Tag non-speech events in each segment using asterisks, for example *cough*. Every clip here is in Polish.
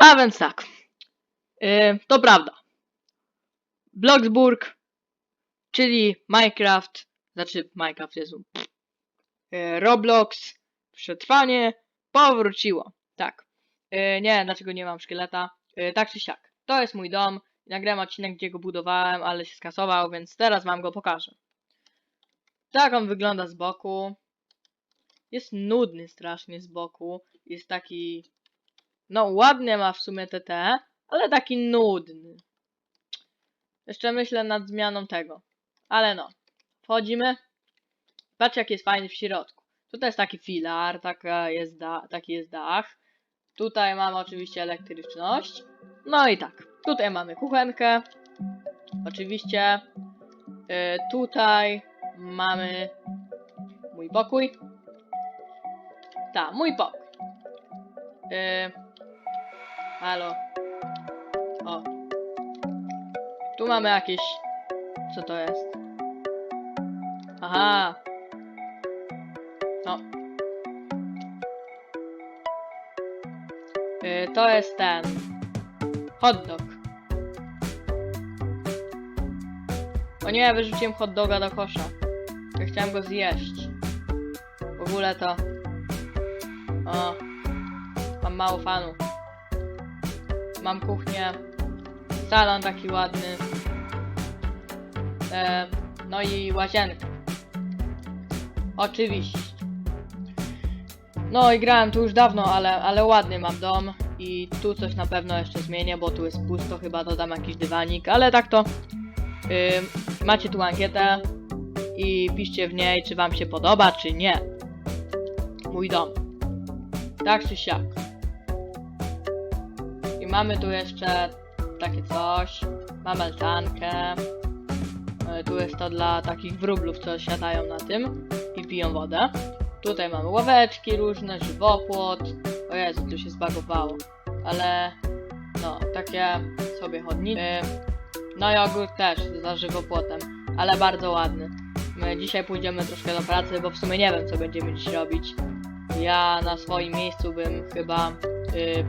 A więc tak. Yy, to prawda. Bloxburg, czyli Minecraft, znaczy Minecraft jest yy, Roblox, przetrwanie, powróciło. Tak. Yy, nie dlaczego nie mam szkieleta. Yy, tak czy siak. To jest mój dom. Nagrałem odcinek, gdzie go budowałem, ale się skasował, więc teraz wam go pokażę. Tak on wygląda z boku. Jest nudny strasznie z boku. Jest taki. No, ładnie ma w sumie TT, ale taki nudny. Jeszcze myślę nad zmianą tego. Ale no. Wchodzimy. Patrz jak jest fajny w środku. Tutaj jest taki filar, taka jest taki jest dach. Tutaj mamy oczywiście elektryczność. No i tak. Tutaj mamy kuchenkę. Oczywiście. Y, tutaj mamy mój pokój. Tak, mój pokój. Yy, halo. O. Tu mamy jakieś... Co to jest? Aha. No. Yy, to jest ten. Hot dog. O nie, wyrzuciłem hot doga do kosza. Ja chciałem go zjeść. W ogóle to... O, mam mało fanów. Mam kuchnię. Salon taki ładny. E, no i łazienkę. Oczywiście. No i grałem tu już dawno, ale, ale ładny mam dom. I tu coś na pewno jeszcze zmienię, bo tu jest pusto, chyba dodam jakiś dywanik, ale tak to. Ym, macie tu ankietę i piszcie w niej, czy wam się podoba, czy nie. Mój dom. Tak czy siak. Mamy tu jeszcze takie coś. Mamy altankę. E, Tu jest to dla takich wróblów, co siadają na tym i piją wodę. Tutaj mamy ławeczki różne, żywopłot. O Jezu, tu się zbagowało. Ale no, takie sobie chodniki. No i ogród też za żywopłotem, ale bardzo ładny. My dzisiaj pójdziemy troszkę do pracy, bo w sumie nie wiem, co będziemy dziś robić. Ja na swoim miejscu bym chyba y,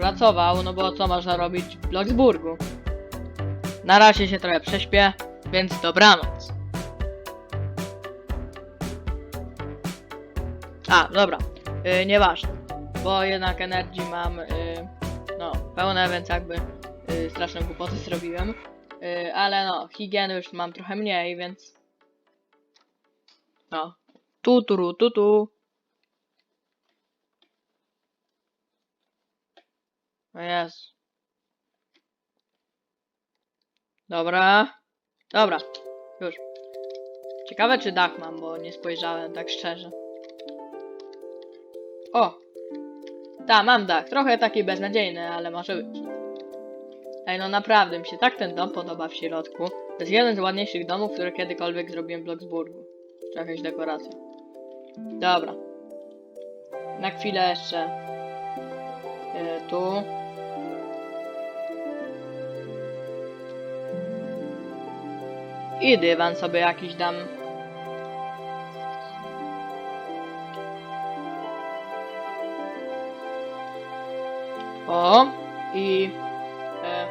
pracował, no bo co można robić w Bloksburgu? Na razie się trochę prześpię, więc dobranoc. A, dobra, y, nieważne, bo jednak energii mam, y, no, pełne, więc jakby y, straszne głupoty *laughs* zrobiłem. Y, ale no, higieny już mam trochę mniej, więc... No, tu, tu, tu, tu. O Jezu. Dobra. Dobra. Już. Ciekawe czy dach mam, bo nie spojrzałem tak szczerze. O! Ta, mam dach. Trochę taki beznadziejny, ale może być. Ej, no naprawdę, mi się tak ten dom podoba w środku. To jest jeden z ładniejszych domów, które kiedykolwiek zrobiłem w Bloksburgu. Czy jakaś dekoracja. Dobra. Na chwilę jeszcze. Tu. I dywan sobie jakiś dam. O, i e,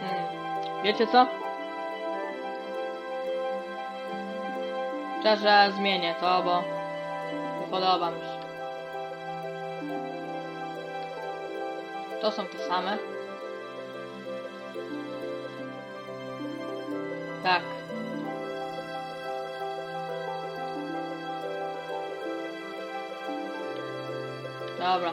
hmm, wiecie co? Szczerze zmienię to, bo podoba mi się. To są te same. Tak. Dobra.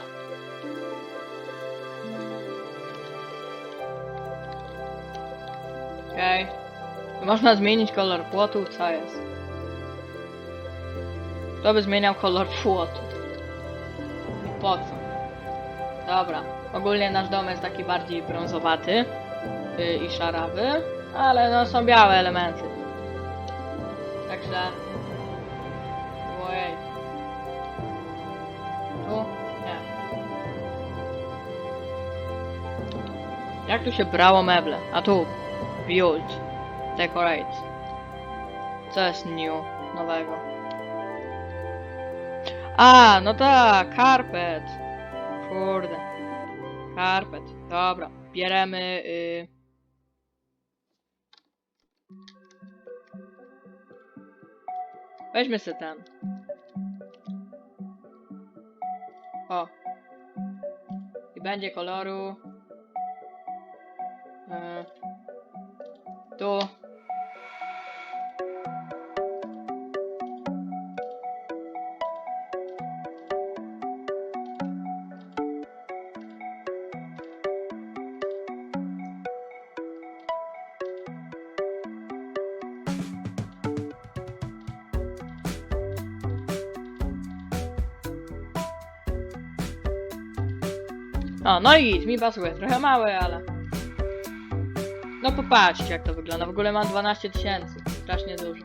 Okej. Okay. Można zmienić kolor płotu, co jest? Kto by zmieniał kolor płotu? Po co? Dobra. Ogólnie nasz dom jest taki bardziej brązowaty yy, i szarawy, ale no są białe elementy. Także... Ojej. Tu? Nie. Jak tu się brało meble? A tu. Build. Decorate. Co jest new? Nowego. A, no tak, karpet. Kurde. Karpet. Dobra, bieremy... Y... Weźmy sobie ten. O. I będzie koloru. E, tu. O, no i git, mi pasuje. Trochę małe, ale... No popatrzcie jak to wygląda. W ogóle mam 12 tysięcy. Strasznie dużo.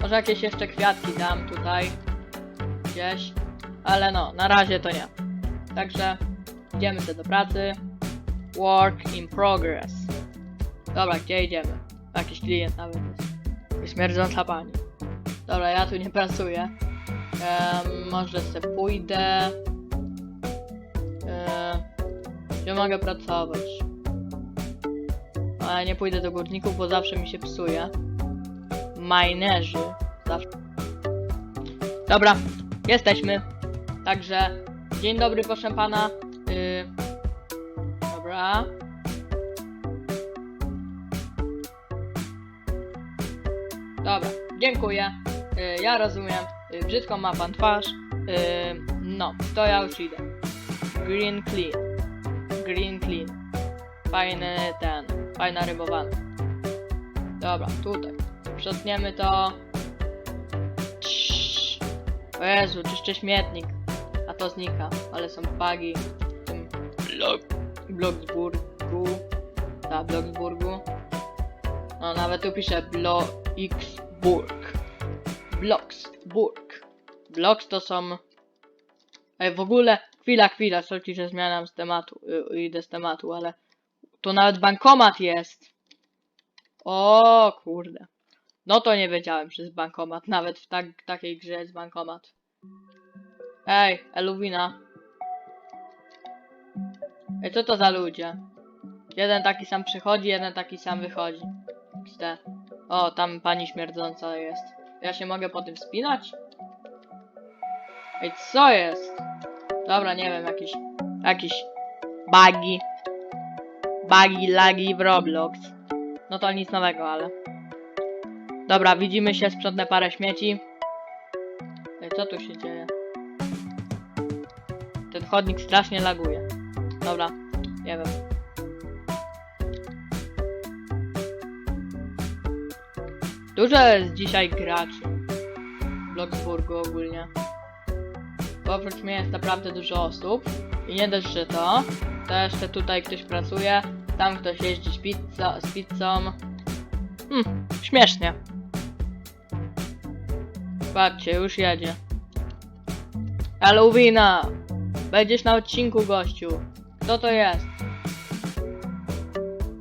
Może jakieś jeszcze kwiatki dam tutaj. Gdzieś. Ale no, na razie to nie. Także idziemy sobie do pracy. Work in progress. Dobra, gdzie idziemy? Jakiś klient nawet jest. Śmierdząca pani. Dobra, ja tu nie pracuję. Em, może sobie pójdę. Gdzie mogę pracować? Ale nie pójdę do górników, bo zawsze mi się psuje. Minerzy. Zawsze. Dobra, jesteśmy. Także, dzień dobry, proszę pana. Yy, dobra. Dobra, dziękuję. Yy, ja rozumiem. Yy, brzydką ma pan twarz. Yy, no, to ja już idę. Green clean. Green clean. Fajny ten. Fajna rybowana. Dobra, tutaj. Sprzątniemy to. Ciii. O Jezu, czyszczę śmietnik. A to znika. Ale są bugi w tym blok, Bloksburgu. Ta, Bloksburgu. No, nawet tu pisze Bloxburg. Bloksburg. Bloks to są Ej, w ogóle, chwila, chwila, sorki, że zmieniam z tematu, y, idę z tematu, ale tu nawet bankomat jest. O kurde. No to nie wiedziałem, że jest bankomat, nawet w tak, takiej grze jest bankomat. Ej, Eluwina. Ej, co to za ludzie? Jeden taki sam przychodzi, jeden taki sam wychodzi. XD. O, tam pani śmierdząca jest. Ja się mogę po tym wspinać? Ej, co jest? Dobra, nie wiem, jakieś... Jakieś... Bugi. Bugi, lagi w Roblox. No to nic nowego, ale... Dobra, widzimy się, sprzątnę parę śmieci. Co tu się dzieje? Ten chodnik strasznie laguje. Dobra, nie wiem. Dużo jest dzisiaj graczy. W Bloxburgu ogólnie. Oprócz mnie jest naprawdę dużo osób. I nie dość, że to, to jeszcze tutaj ktoś pracuje, tam ktoś jeździ z, pizza, z pizzą. Hmm, śmiesznie. Patrzcie, już jedzie. Eluwina! Będziesz na odcinku, gościu. Kto to jest?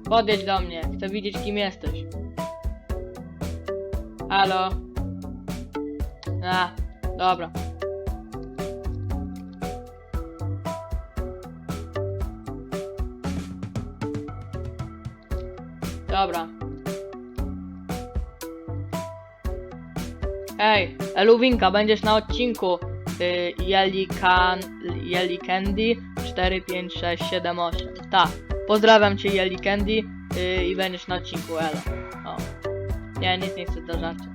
Podjedź do mnie, chcę widzieć kim jesteś. Halo? A, dobra. Dobra. Ej, Eluwinka, będziesz na odcinku y, Jelly Can... Jelly Candy 4, 5, 6, 7, 8. Tak. Pozdrawiam cię Jelly Candy i będziesz na odcinku Elo. O. Nie, nic nie chcę do żarcia.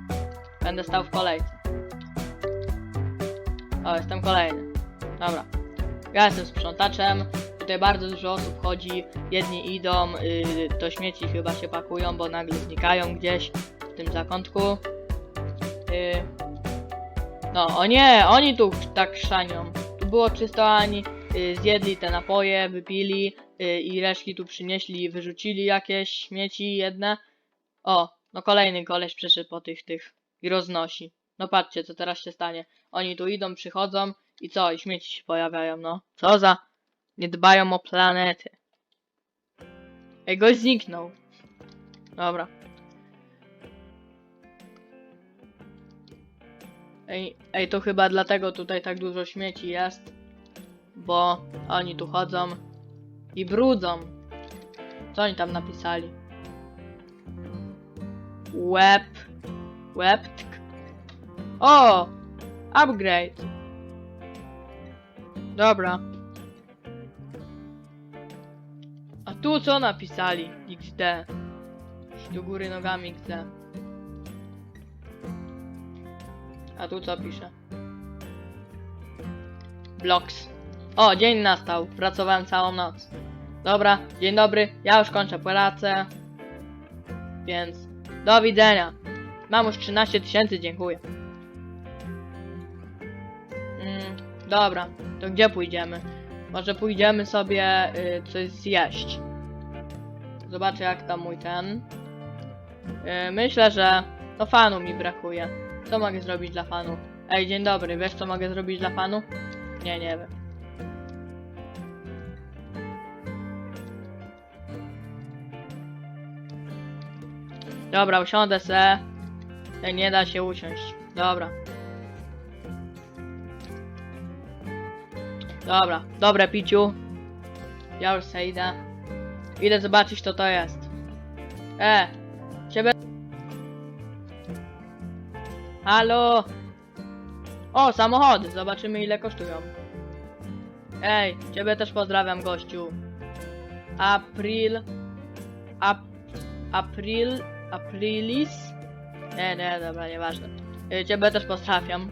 Będę stał w kolejce. O, jestem kolejny. Dobra. Ja jestem sprzątaczem. Tutaj bardzo dużo osób chodzi. Jedni idą, y, do śmieci chyba się pakują, bo nagle znikają gdzieś w tym zakątku. Y, no, o nie, oni tu tak szanią. Tu było czysto, a oni y, zjedli te napoje, wypili y, i reszki tu przynieśli wyrzucili jakieś śmieci jedne. O, no kolejny koleś przeszedł po tych, tych i roznosi. No patrzcie, co teraz się stanie. Oni tu idą, przychodzą i co? I śmieci się pojawiają, no. Co za... Nie dbają o planety. Ej, gość zniknął. Dobra. Ej, ej, to chyba dlatego tutaj tak dużo śmieci jest. Bo oni tu chodzą i brudzą. Co oni tam napisali? Web. Webtk. O! Upgrade. Dobra. Tu co napisali? XD. Do góry nogami XD. A tu co pisze? Blocks. O, dzień nastał. Pracowałem całą noc. Dobra, dzień dobry. Ja już kończę pracę. Więc do widzenia. Mam już 13 tysięcy, dziękuję. Mm, dobra, to gdzie pójdziemy? Może pójdziemy sobie y, coś zjeść. Zobaczę jak tam mój ten. Y, myślę, że no fanu mi brakuje. Co mogę zrobić dla fanu? Ej, dzień dobry, wiesz co mogę zrobić dla fanu? Nie, nie wiem. Dobra, usiądę se. Nie da się usiąść. Dobra. Dobra, dobre piciu. Ja już se idę. Idę zobaczyć co to jest. E, ciebie... Halo? O, samochody, zobaczymy ile kosztują. Ej, ciebie też pozdrawiam gościu. April... Ap... April... Aprilis? Nie, nie, dobra, nieważne. Y, Ciebie też pozdrawiam.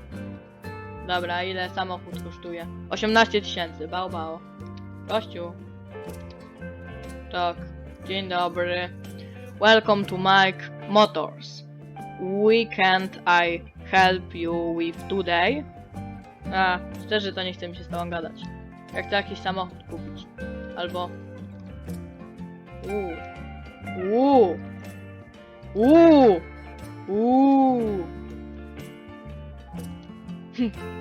Dobra, ile samochód kosztuje? 18 tysięcy, bał, bał. Gościu. Tak, dzień dobry. Welcome to Mike Motors. We can't I help you with today? A, szczerze to nie chcę mi się z tobą gadać. Ja chcę jakiś samochód kupić. Albo... Uuu. Uuu. Uuu. Uuu.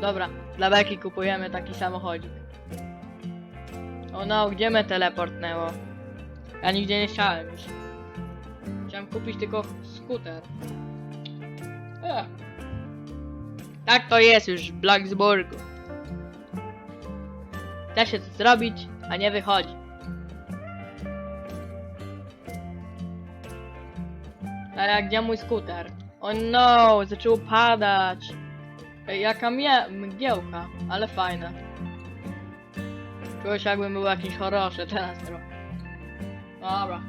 Dobra, dla beki kupujemy taki samochodzik. O no, gdzie mnie teleportnęło? Ja nigdzie nie chciałem już. Chciałem kupić tylko skuter. Ech. Tak to jest już w Blacksburgu. Chce się coś zrobić, a nie wychodzi. Ale gdzie mój skuter? O no, zaczęło padać. Ej, jaka mie mgiełka, ale fajna. Czułem się jakbym był jakiś horrorze, teraz trochę. Dobra.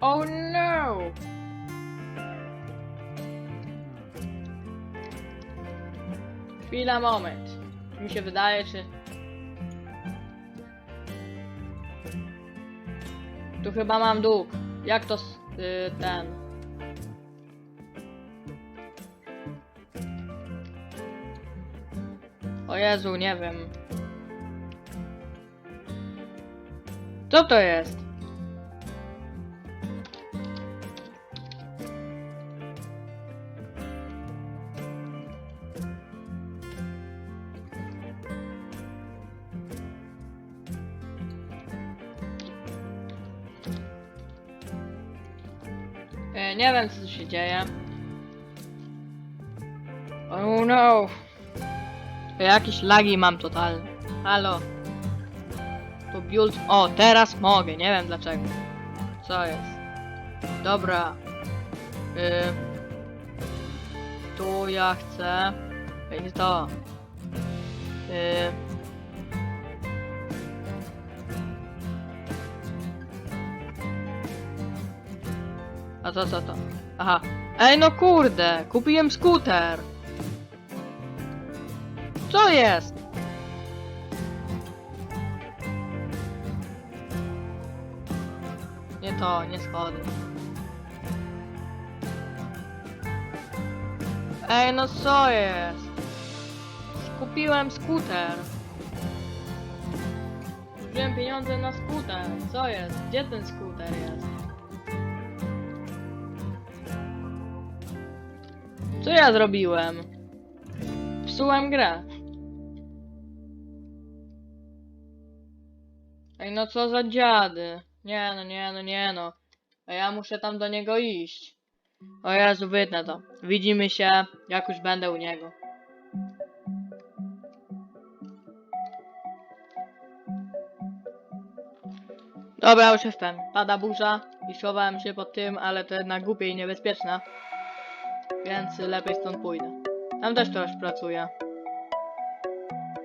Oh no! Chwila, moment. Mi się wydaje, czy... Tu chyba mam dług. Jak to s- y, ten? O Jezu, nie wiem. Co to jest? E, nie wiem co się dzieje. Oh no. Jakieś lagi mam totalne. Halo. Tu build... O, teraz mogę, nie wiem dlaczego. Co jest? Dobra. Y... Tu ja chcę... Ej, to. A to co to? Aha. Ej no kurde, kupiłem skuter. Co jest? Nie to, nie schody. Ej, no co jest? Kupiłem skuter. Wziąłem pieniądze na skuter. Co jest? Gdzie ten skuter jest? Co ja zrobiłem? Psułem grę. Ej, no co za dziady. Nie no, nie no, nie no. A ja muszę tam do niego iść. O Jezu, wytnę to. Widzimy się, jak już będę u niego. Dobra, już jestem. Pada burza i schowałem się pod tym, ale to jednak głupie i niebezpieczne. Więc lepiej stąd pójdę. Tam też ktoś pracuje.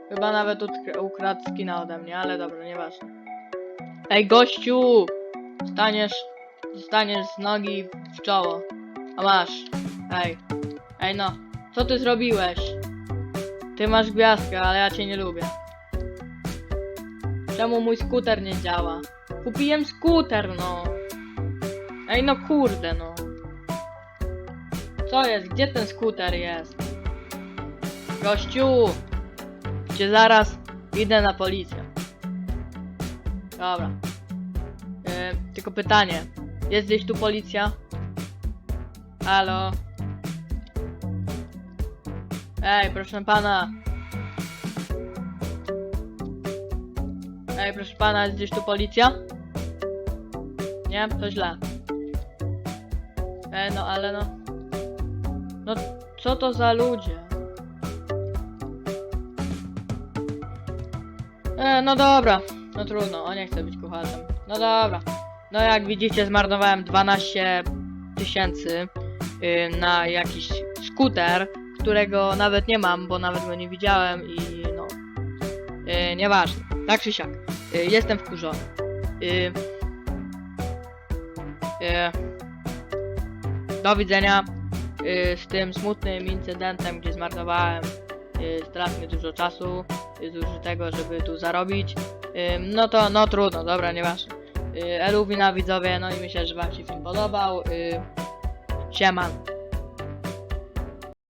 Chyba nawet ukradł skina ode mnie, ale dobra, nieważne. Ej, gościu! Staniesz, staniesz z nogi w czoło. A masz. Ej. Ej no, co ty zrobiłeś? Ty masz gwiazdkę, ale ja cię nie lubię. Czemu mój skuter nie działa? Kupiłem skuter, no. Ej no kurde, no. Co jest? Gdzie ten skuter jest? Gościu! Cię zaraz idę na policję. Dobra. E, tylko pytanie. Jest gdzieś tu policja? Halo? Ej, proszę pana. Ej, proszę pana, jest gdzieś tu policja? Nie? To źle. Ej, no ale no. No, co to za ludzie? E, no dobra. No trudno, on nie chce być kucharzem. No dobra. No jak widzicie, zmarnowałem 12 tysięcy y, na jakiś skuter, którego nawet nie mam, bo nawet go nie widziałem i no. Y, nieważne. Tak czy siak. Y, jestem wkurzony. Y, y, do widzenia y, z tym smutnym incydentem, gdzie zmarnowałem y, strasznie dużo czasu y, zużytego, żeby tu zarobić. No to, no trudno, dobra, nieważne. Eluwina widzowie, no i myślę, że wam się film podobał. Sieman.